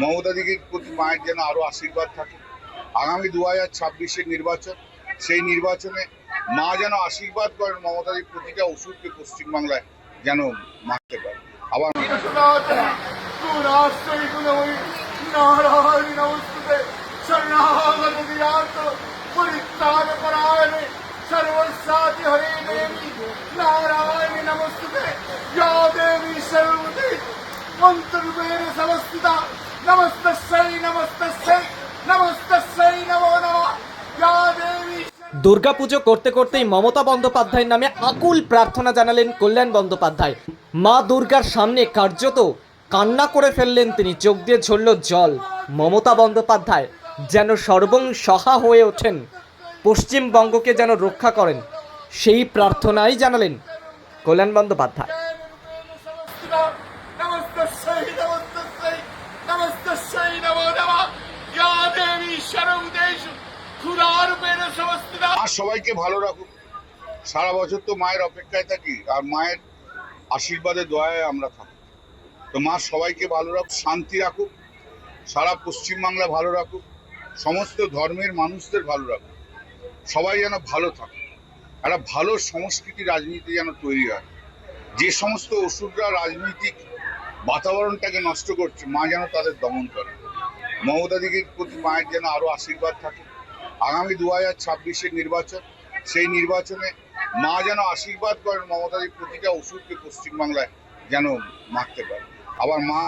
মমতা দিদির প্রতি মায়ের যেন আরো আশীর্বাদ থাকে আগামী দু হাজার ছাব্বিশের নির্বাচন সেই নির্বাচনে মা যেন আশীর্বাদ করেন মমতা দিদির প্রতিটা ওষুধকে পশ্চিমবাংলায় যেন মারতে পারে আবার নারায়ণ নমস্তে শরণাগত বিরাট পরিত্রাণ পরায়ণে সর্বসাতি হরে দেবী নারায়ণ নমস্তে या देवी सर्वते দুর্গাপুজো করতে করতেই মমতা বন্দ্যোপাধ্যায়ের নামে আকুল প্রার্থনা জানালেন কল্যাণ বন্দ্যোপাধ্যায়। মা দুর্গার সামনে কার্যত কান্না করে ফেললেন তিনি, চোখ দিয়ে ঝরল জল। মমতা বন্দ্যোপাধ্যায় যেন সর্বং সহা হয়ে ওঠেন, পশ্চিমবঙ্গকে যেন রক্ষা করেন, সেই প্রার্থনাই জানালেন কল্যাণ বন্দ্যোপাধ্যায়। সবাইকে ভালো রাখুক। সারা বছর তো মায়ের অপেক্ষায় থাকি, আর মায়ের আশীর্বাদে, দয়ায় আমরা থাকি। তো মা সবাইকে ভালো রাখুক, শান্তি রাখুক, সারা পশ্চিমবাংলা ভালো রাখুক, সমস্ত ধর্মের মানুষদের ভালো রাখুক। সবাই যেন ভালো থাকে, একটা ভালো সংস্কৃতি রাজনীতি যেন তৈরি হয়। যে সমস্ত ওষুধরা রাজনৈতিক বাতাবরণটাকে নষ্ট করছে, মা যেন তাদের দমন করে। মমতা দিদির প্রতি মায়ের যেন আরও আশীর্বাদ থাকে আগামী দু হাজার ছাব্বিশের নির্বাচন, সেই নির্বাচনে মা যেন আশীর্বাদ করেন মমতাদের প্রতিটা ওষুধকে পশ্চিমবাংলায় যেন মারতে পারে। আবার মা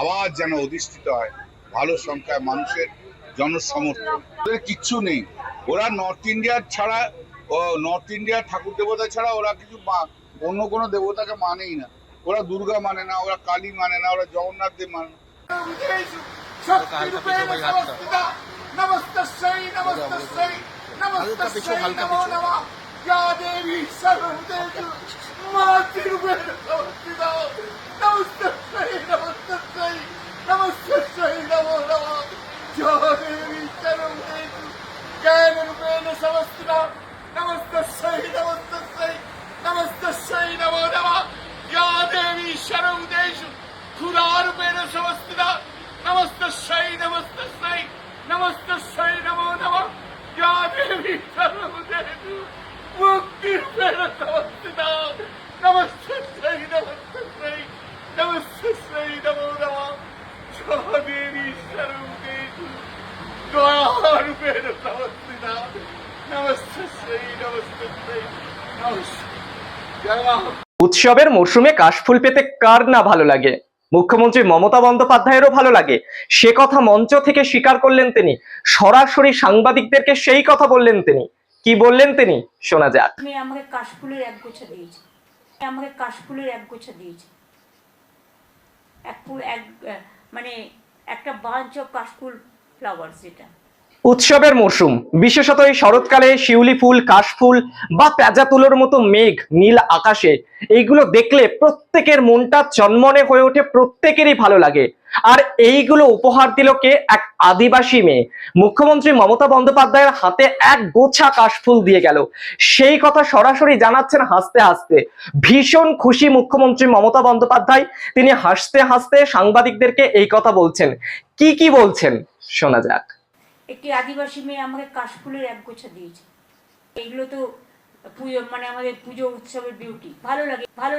আবার যেন অধিষ্ঠিত হয়, ভালো সংখ্যায় মানুষের জনসমর্থন। ওদের কিচ্ছু নেই। ওরা নর্থ ইন্ডিয়ার ছাড়া নর্থ ইন্ডিয়ার ঠাকুর দেবতা ছাড়া ওরা কিছু অন্য কোনো দেবতাকে মানেই না। ওরা দুর্গা মানে না, ওরা কালী মানে না, ওরা জগন্নাথ দেব মানে না। नमस्तस्यै नमस्तस्यै नमस्तस्यै नमो नमः या देवी सर्वदेषु मातृरूपेण समस्थिता नमस्तस्यै नमस्तस्यै नमस्तस्यै नमो नमः या देवी सर्वदेषु ज्ञानरूपेण समस्थिता नमस्तस्यै नमस्तस्यै नमस्तस्यै नमो नमः या देवी सर्वदेषु खुरारूपेण समस्थिता नमस्तस्यै नमस्तस्यै নমস্তস্বরে নম নম যা দেবী সর্বদেবী মুক্তির ফেরত অবস্থিত নমস্তস্বরে নমস্তস্বরে নমস্তস্বরে নম নম যা দেবী সর্বদেবী দয়ার ফেরত অবস্থিত নমস্তস্বরে নমস্তস্বরে নমস্ত উৎসবের মরশুমে কাশফুল পেতে কার না ভালো লাগে? মুখ্যমন্ত্রী মমতা বন্দ্যোপাধ্যায়েরও ভালো লাগে। সে কথা মঞ্চ থেকে স্বীকার করলেন তিনি। সরাসরি সাংবাদিকদেরকে সেই কথা বললেন তিনি। কি বললেন তিনি? শোনা যাক। আমাকে কাশফুলের এক গোছা দিয়েছে। আমাকে কাশফুলের এক গোছা দিয়েছে। এক এক মানে একটা বাঞ্চ কাশফুল ফ্লাওয়ার যেটা। উৎসবের মরশুম বিশেষত এই শরৎকালে শিউলি ফুল কাশফুল বা পেঁজা তুলোর মতো মেঘ, নীল আকাশে, এইগুলো দেখলে প্রত্যেকের মনটা চন্মনে হয়ে ওঠে, প্রত্যেকেরই ভালো লাগে। আর এইগুলো উপহার দিল কে? এক আদিবাসী মেয়ে। মুখ্যমন্ত্রী মমতা বন্দ্যোপাধ্যায়ের হাতে এক গোছা কাশফুল দিয়ে গেল। সেই কথা সরাসরি জানাচ্ছেন হাসতে হাসতে। ভীষণ খুশি মুখ্যমন্ত্রী মমতা বন্দ্যোপাধ্যায়। তিনি হাসতে হাসতে সাংবাদিকদেরকে এই কথা বলছেন। কি কি বলছেন? শোনা যাক। একটি আদিবাসী মেয়ে আমাকে কাশফুলের এক গোছা দিয়েছে। এইগুলো তো পুজো মানে আমাদের পুজো উৎসবের বিউটি ভালো লাগে, ভালো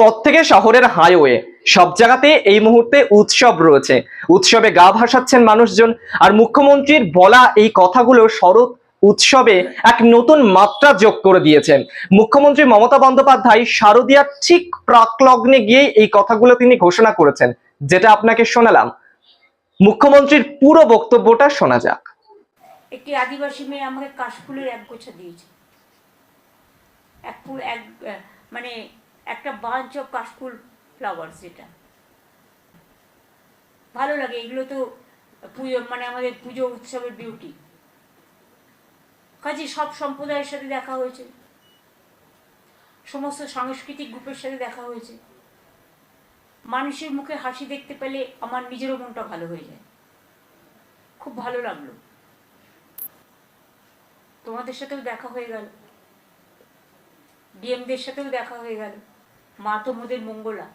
পথ থেকে শহরের হাইওয়ে সব জায়গাতে এই মুহূর্তে উৎসব রয়েছে। উৎসবে গা ভাসাচ্ছেন মানুষজন, আর মুখ্যমন্ত্রীর বলা এই কথাগুলো শরৎ উৎসবে এক নতুন মাত্রা যোগ করে দিয়েছেন মুখ্যমন্ত্রী মমতা বন্দ্যোপাধ্যায় শারদীয়ার ঠিক প্রাকলগ্নে গিয়ে এই কথাগুলো তিনি ঘোষণা করেছেন। যেটা আপনাকে শোনালাম। মুখ্যমন্ত্রীর পুরো বক্তব্যটা শোনা যাক। একটি আদিবাসী মেয়ে আমাকে কাশফুলের এক গোছা দিয়েছে। এক ফুল, এক মানে একটা বাঞ্চ অফ কাশফুল ফ্লাওয়ার্স যেটা। ভালো লাগে, এগুলো তো পুজো মানে আমাদের পুজো উৎসবের বিউটি কাজে সব সম্প্রদায়ের সাথে দেখা হয়েছে। সমস্ত সাংস্কৃতিক গ্রুপের সাথে দেখা হয়েছে। মানুষের মুখে হাসি দেখতে পেলে আমার নিজেরও মনটা ভালো হয়ে যায়। খুব ভালো লাগল। তোমাদের সাথেও দেখা হয়ে গেল। ডিএমদের সাথেও দেখা হয়ে গেল। মা তো মোদের মঙ্গলা।